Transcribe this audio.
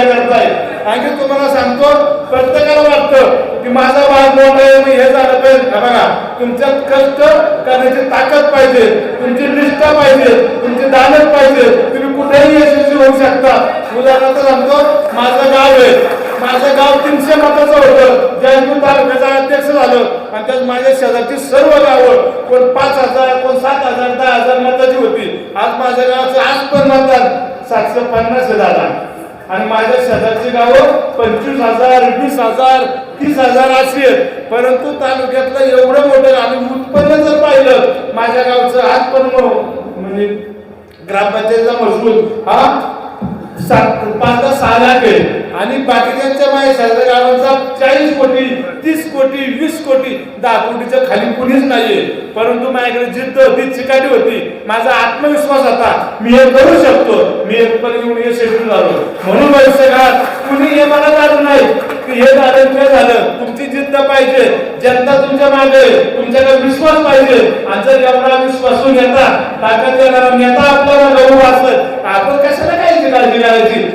कार्य करताय. आणखी तुम्हाला सांगतो प्रत्येकाला वाटतं की माझा भाग मोठा आहे मी हे झालं पाहिजे बघा तुमच्यात कष्ट करण्याची ताकद पाहिजे तुमची निष्ठा पाहिजे तुमची दानत पाहिजे. तुम्ही कुठेही यशस्वी होऊ शकता. उदाहरणार्थ सांगतो माझं गाव आहे. माझं गाव तीनशे मताचं होतं. जयपूर तालुक्याचा अध्यक्ष झालं. आणि त्यात माझ्या शेजारची सर्व गावं कोण पाच हजार कोण सात हजार दहा हजार मताची होती. आज माझ्या गावाचं आज पण मतदान सातशे पन्नास हजार आणि माझ्या शेजारची गावं पंचवीस हजार वीस हजार तीस हजार अशी आहेत. परंतु तालुक्यातलं एवढं मोठं आणि उत्पन्न जर पाहिलं माझ्या गावचं आज पण म्हणजे ग्रामपंचायतीचा महसूल हा सात पाच सहा लाख आहे. आणि बाकीच्या माझ्या शेजारी गावांचा चाळीस कोटी तीस कोटी वीस कोटी दहा कोटीच्या खाली कुणीच नाहीये. परंतु माझ्याकडे जिद्द होती चिकाटी होती. माझा आत्मविश्वास होता. मी हे करू शकतो. मी हे पण येऊन यशस्वी झालो म्हणून भविष्यकाळात कुणी हे मला झालं नाही की हे झालं ते झालं. तुमची जिद्द पाहिजे. जनता तुमच्या मागे. तुमच्याकडे विश्वास पाहिजे. आणि जर एवढा विश्वासून घेता ताकद देणारा नेता आपल्याला गहू असत